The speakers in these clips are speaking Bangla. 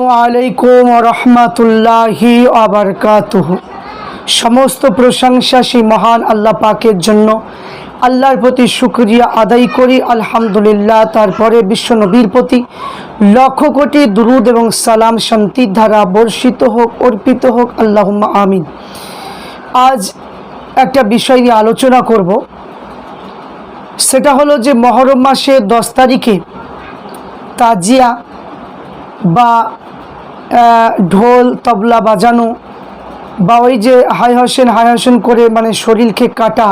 আলাইকুম সমস্ত প্রশংসা সেই মহান আল্লাহ পাকের জন্য। আল্লাহর প্রতি শুক্রিয়া আদায় করি, আলহামদুলিল্লাহ। তারপরে বিশ্ব নবীর প্রতি লক্ষ কোটি দুরুদ এবং সালাম শান্তির ধারা বর্ষিত হোক, অর্পিত হোক। আল্লাহ আমিন। আজ একটা বিষয় নিয়ে আলোচনা করব। সেটা হলো যে মহরম মাসের দশ তারিখে তাজিয়া বা ঢোল, তবলা বাজানো বা ওই যে হাই হাসেন হাই হাসেন করে মানে শরীরকে কাটা,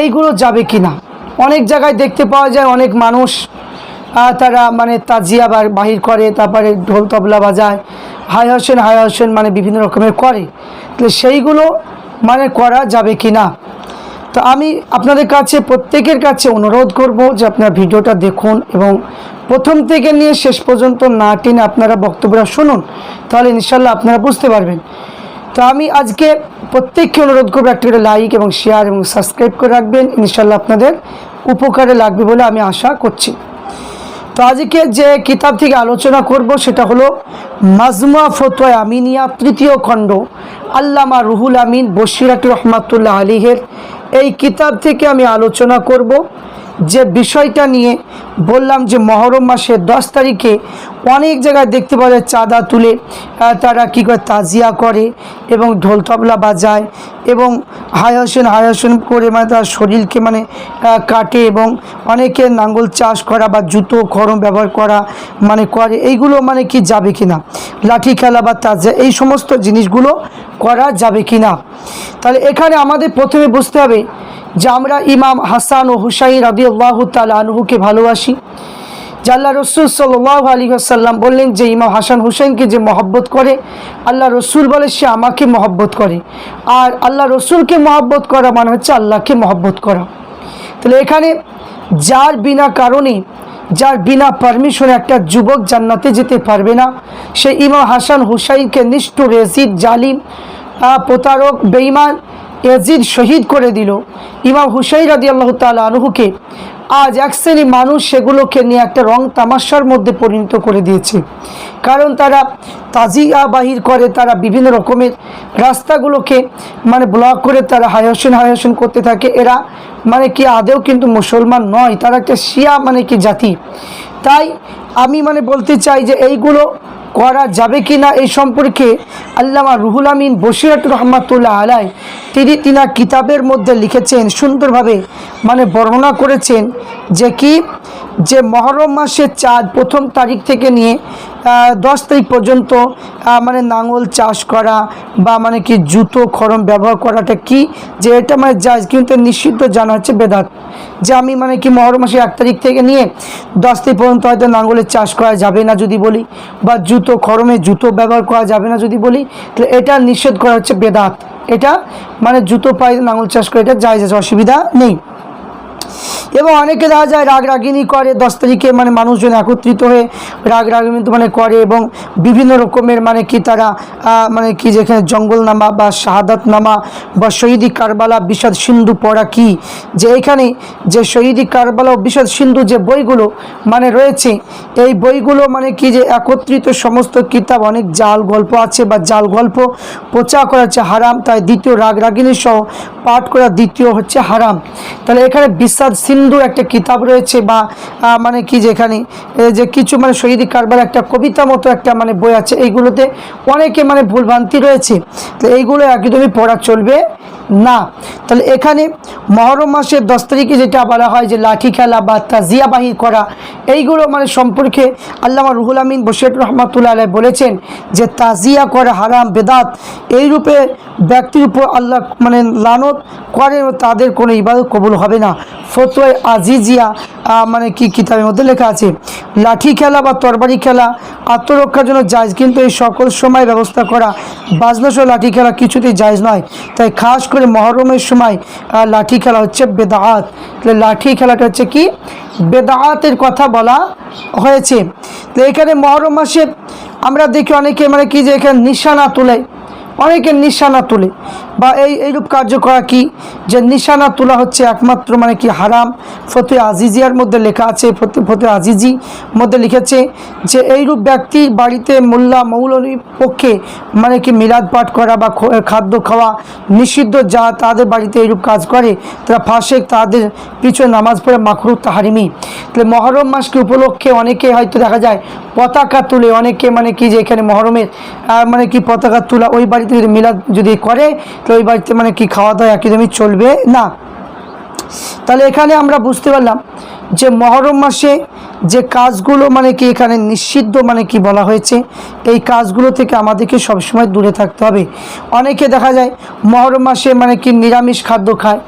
এইগুলো যাবে কি না অনেক জায়গায় দেখতে পাওয়া যায় অনেক মানুষ তারা মানে তাজিয়া বা, বাহির করে, তারপরে ঢোল, তবলা বাজায়, হাই হাসেন হাই হাসেন মানে বিভিন্ন রকমের করে। তাহলে সেইগুলো মানে করা যাবে কি না তো আমি আপনাদের কাছে, প্রত্যেকের কাছে অনুরোধ করব যে আপনারা ভিডিওটা দেখুন এবং প্রথম থেকে নিয়ে শেষ পর্যন্ত না টেনে আপনারা বক্তব্যটা শুনুন, তাহলে ইনশাল্লাহ আপনারা বুঝতে পারবেন। তো আমি আজকে প্রত্যেককে অনুরোধ করব একটা করে লাইক এবং শেয়ার এবং সাবস্ক্রাইব করে রাখবেন ইনশাল্লাহ আপনাদের উপকারে লাগবে বলে আমি আশা করছি। তো আজকে যে কিতাব থেকে আলোচনা করব সেটা হলো মাজমা ফতোয়া আমিনিয়া তৃতীয় খণ্ড, আল্লামা রুহুল আমিন বশিরাত রহমাতুল্লাহ আলিহের এই কিতাব থেকে আমি আলোচনা করব যে বিষয়টা নিয়ে বললাম যে মহরম মাসের দশ তারিখে অনেক জায়গায় দেখতে পাওয়া যায় চাঁদা তুলে তারা কী করে তাজিয়া করে এবং ঢোল তবলা বাজায় এবং হায়াসন হায়াসন করে মানে তার শরীরকে মানে কাটে এবং অনেকে নাঙ্গল চাষ করা বা জুতো, খরম ব্যবহার করা মানে করে। এইগুলো মানে কি যাবে কি না লাঠি খেলা বা তাজিয়া এই সমস্ত জিনিসগুলো করা যাবে কি না তাহলে এখানে আমাদের প্রথমে বুঝতে হবে যে আমরা ইমাম হাসান ও হুসাইন রবি আল্লাহ আনহুকে ভালোবাসি আল্লাহ রসুল সাল্লাহ আলী আসাল্লাম বললেন যে ইমাম হাসান হুসেনকে যে মহব্বত করে, আল্লাহ রসুল বলে সে আমাকে মহব্বত করে। আর আল্লাহ রসুলকে মহব্বত করা মানে হচ্ছে আল্লাহকে মহব্বত করা। তাহলে এখানে যার বিনা কারণে, যার বিনা পারমিশনে একটা যুবক জান্নাতে যেতে পারবে না, সে ইমাম হাসান হুসাইনকে নিষ্ঠুর রেজিদ জালিম প্রতারক, বেঈমান এজিদ শহীদ করে দিল। ইমাম হুসাইন রাদি আল্লাহ তালা আনহুকে আজ এক শ্রেণি মানুষ সেগুলোকে নিয়ে একটা রং তামাশার মধ্যে পরিণত করে দিয়েছে। কারণ তারা তাজিয়া বাহির করে, তারা বিভিন্ন রকমের রাস্তাগুলোকে মানে ব্লক করে তারা হায়সেন হায়সেন করতে থাকে। এরা মানে কি আদেও কিন্তু মুসলমান নয়, তারা একটা শিয়া মানে কি জাতি। তাই আমি মানে বলতে চাই যে এইগুলো করা যাবে কি না এই সম্পর্কে আল্লামা রুহুল আমিন বসিরাত রহমাতুল্লাহ আলাই তিনি তিনা কিতাবের মধ্যে লিখেছেন, সুন্দরভাবে মানে বর্ণনা করেছেন যে কি যে মহরম মাসের চাঁদ প্রথম তারিখ থেকে নিয়ে দশ তারিখ পর্যন্ত মানে নাঙল চাষ করা বা মানে কি জুতো, খরম ব্যবহার করাটা কি? যে এটা মানে জায়জ কিন্তু নিষিদ্ধ জানা হচ্ছে বেদাত। যে আমি মানে কি মহরম মাসের এক তারিখ থেকে নিয়ে, দশ তারিখ পর্যন্ত হয়তো নাঙ্গলের চাষ করা যাবে না যদি বলি, বা জুতো, খরমে জুতো ব্যবহার করা যাবে না যদি বলি, তাহলে এটা নিষেধ করা হচ্ছে বেদাত। এটা মানে জুতো পায়ে নাঙ্গল চাষ করে এটা আছে, অসুবিধা নেই। এবং অনেকে দেখা যায় রাগ রাগিনী করে, দশ তারিখে মানে মানুষজন একত্রিত হয়ে রাগ রাগিনী মানে করে এবং বিভিন্ন রকমের মানে কি তারা মানে কি যেখানে জঙ্গলনামা বা শাহাদাত নামা বা শহীদি কারবালা, বিষাদ সিন্ধু পড়া কি? যে এখানে যে শহীদি কারবালা ও বিষাদ সিন্ধু যে বইগুলো মানে রয়েছে, এই বইগুলো মানে কি যে একত্রিত সমস্ত কিতাব, অনেক জাল গল্প আছে বা জাল গল্প প্রচার করা হারাম, তাই দ্বিতীয় রাগ রাগিনী সহ পাঠ করা দ্বিতীয় হচ্ছে হারাম। তাহলে এখানে বিশ্বাদ সিন্ধু একটা কিতাব রয়েছে বা মানে কি যেখানে যে কিছু মানে শহীদ কারবার একটা কবিতা মতো একটা মানে বই আছে, এইগুলোতে অনেকে মানে ভুলভ্রান্তি রয়েছে। তো এইগুলো একদমই পড়া চলবে। না, তাহলে এখানে মহরম মাসের দশ তারিখে যেটা বলা হয় যে লাঠি খেলা বা তাজিয়া বাহির করা, এইগুলো মানে সম্পর্কে আল্লামা রুহুল আমিন বসির রহমতুল্লাহ আলাই বলেছেন যে তাজিয়া করা হারাম, বেদাত, এই রূপে ব্যক্তির উপর আল্লাহ মানে লানত করে তাদের কোনো ইবাদত কবুল হবে না। ফতোয় আজিজিয়া মানে কি কিতাবের মধ্যে লেখা আছে, লাঠি খেলা বা তরবারি খেলা আত্মরক্ষার জন্য জায়জ, কিন্তু এই সকল সময় ব্যবস্থা করা, বাজনা সহ লাঠি খেলা কিছুতেই জায়জ নয়। তাই খাস করে মহরমের সময় লাঠি খেলা হচ্ছে বেদাহাত তাহলে লাঠি খেলাটা হচ্ছে কি? বেদাহাতের কথা বলা হয়েছে। তো এখানে মহরম মাসে আমরা দেখি অনেকে মানে কি যে এখানে নিশানা তোলে। অনেকে নিশানা তুলে। বা এই, এইরূপ কার্য করা কি? যে নিশানা তোলা হচ্ছে একমাত্র মানে কি হারাম? ফতে আজিজিয়ার মধ্যে লেখা আছে, ফতে আজিজি মধ্যে লিখেছে যে এইরূপ ব্যক্তির বাড়িতে মোল্লা মৌলনীর পক্ষে মানে কি মিলাদ পাঠ করা বা খাদ্য খাওয়া নিষিদ্ধ যা তাদের বাড়িতে এইরূপ কাজ করে, তারা ফাঁসেক তাদের পিছনে নামাজ পড়ে মাকরু তাহারিমি। তাহলে মহরম মাসকে উপলক্ষে অনেকে হয়তো দেখা যায় পতাকা তুলে, অনেকে মানে কি যে এখানে মহরমের মানে কি পতাকা তোলা ওই বাড়িতে যদি মিলাদ যদি করে তো ওই বাড়িতে মানে কি খাওয়া দাওয়া একদমই চলবে? না। তাহলে এখানে আমরা বুঝতে পারলাম যে মহরম মাসে যে কাজগুলো মানে কি এখানে নিষিদ্ধ মানে কি বলা হয়েছে, এই কাজগুলো থেকে আমাদেরকে সবসময় দূরে থাকতে হবে। অনেকে দেখা যায় মহরম মাসে মানে কি নিরামিষ খাদ্য খায়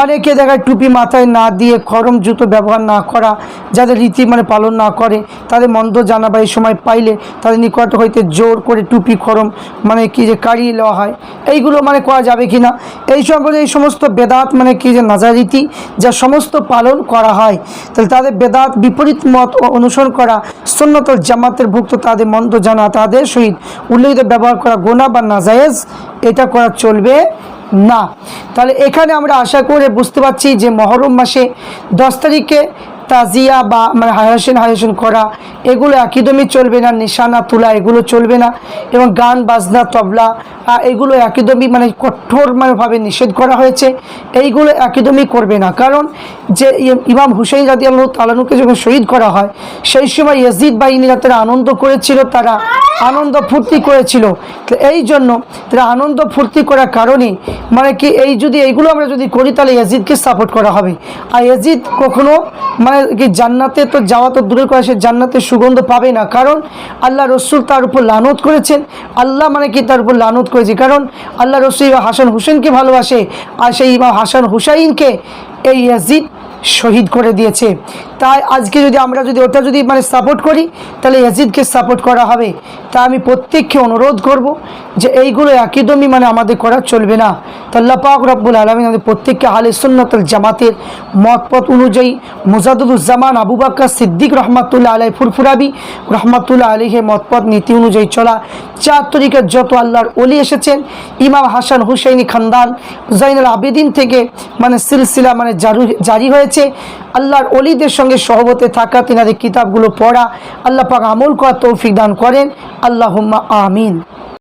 অনেকে দেখায় টুপি মাথায় না দিয়ে খরম জুতো ব্যবহার না করা, যাদের রীতি মানে পালন না করে, তাদের মন্দ জানাবা এই সময় পাইলে তাদের নিকট হইতে জোর করে টুপি, খরম মানে কি যে কাড়িয়ে নেওয়া হয়। এইগুলো মানে করা যাবে কি না? এই সম্পর্কে এই সমস্ত বেদাত মানে কি যে নাজারীতি যা সমস্ত পালন করা হয়, তাহলে তাদের বেদাত বিপরীত মত অনুসরণ করা সন্ন্যতল জামাতের ভুক্ত তাদের মন্দ জানা তাদের সহিত উল্লেখিত ব্যবহার করা গোনা বা নাজায়েজ, এটা করা চলবে না। তাহলে এখানে আমরা আশা করে বুঝতে পারছি যে মহরম মাসে দশ তারিখে তাজিয়া বা মানে হায়াসেন হায়াসেন করা, এগুলো একদমই চলবে না, নিশানা, তোলা এগুলো চলবে না এবং গান, বাজনা, তবলা এগুলো একদমই মানে কঠোর মানেভাবে নিষেধ করা হয়েছে, এইগুলো একদমই করবে না। কারণ যে ইমাম হুসেন জাতি আল্লাহ তালানুকে যখন শহীদ করা হয়, সেই সময় ইয়াজিদ বাহিনীরা তারা আনন্দ করেছিল, তারা আনন্দ ফুর্তি করেছিল। এই জন্য তারা আনন্দ ফুর্তি করার কারণে মানে কি এই যদি এইগুলো আমরা যদি করি, তাহলে ইয়াজিদকে সাপোর্ট করা হবে। আর ইয়াজিদ কখনো মানে কি জান্নাতে তো যাওয়া তো দূরের কথা, সে জান্নাতের সুগন্ধ পাবে না। কারণ আল্লাহ রসুল তার উপর লানত করেছেন। আল্লাহ মানে কি তার উপর লানত করেছে। কারণ আল্লাহ রসুল হাসান হুসেনকে ভালোবাসে, আর সেই হাসান হুসাইনকে এই ইয়াজিদ শহীদ করে দিয়েছে। তাই আজকে যদি আমরা যদি ওটা যদি মানে সাপোর্ট করি, তাহলে ইয়াজিদকে সাপোর্ট করা হবে। তা আমি প্রত্যেককে অনুরোধ করব যে এইগুলো একদমই মানে আমাদের করা চলবে না। তো আল্লাহ পাক রব্বুল আলমী আমাদের প্রত্যেককে আলে সুন্নতুল জামাতের মতপথ অনুযায়ী মুজাদুজ্জামান আবু বাক্কা সিদ্দিক রহমাতুল্লাহ আলাই ফুরফুরাবি রহমাতুল্লাহ আলীহে মতপথ নীতি অনুযায়ী চলা। চার তরিকার যত আল্লাহর অলি এসেছেন, ইমাম হাসান হুসেইনি খানদান জাইনুল আবেদিন থেকে মানে সিলসিলা মানে জারু জারি হয়েছে আল্লাহর অলিদের সঙ্গে সহবতে থাকা, তিনাদের কিতাবগুলো পড়া, আল্লাহ পাক আমল করা তৌফিক দান করেন। আল্লাহ আমিন।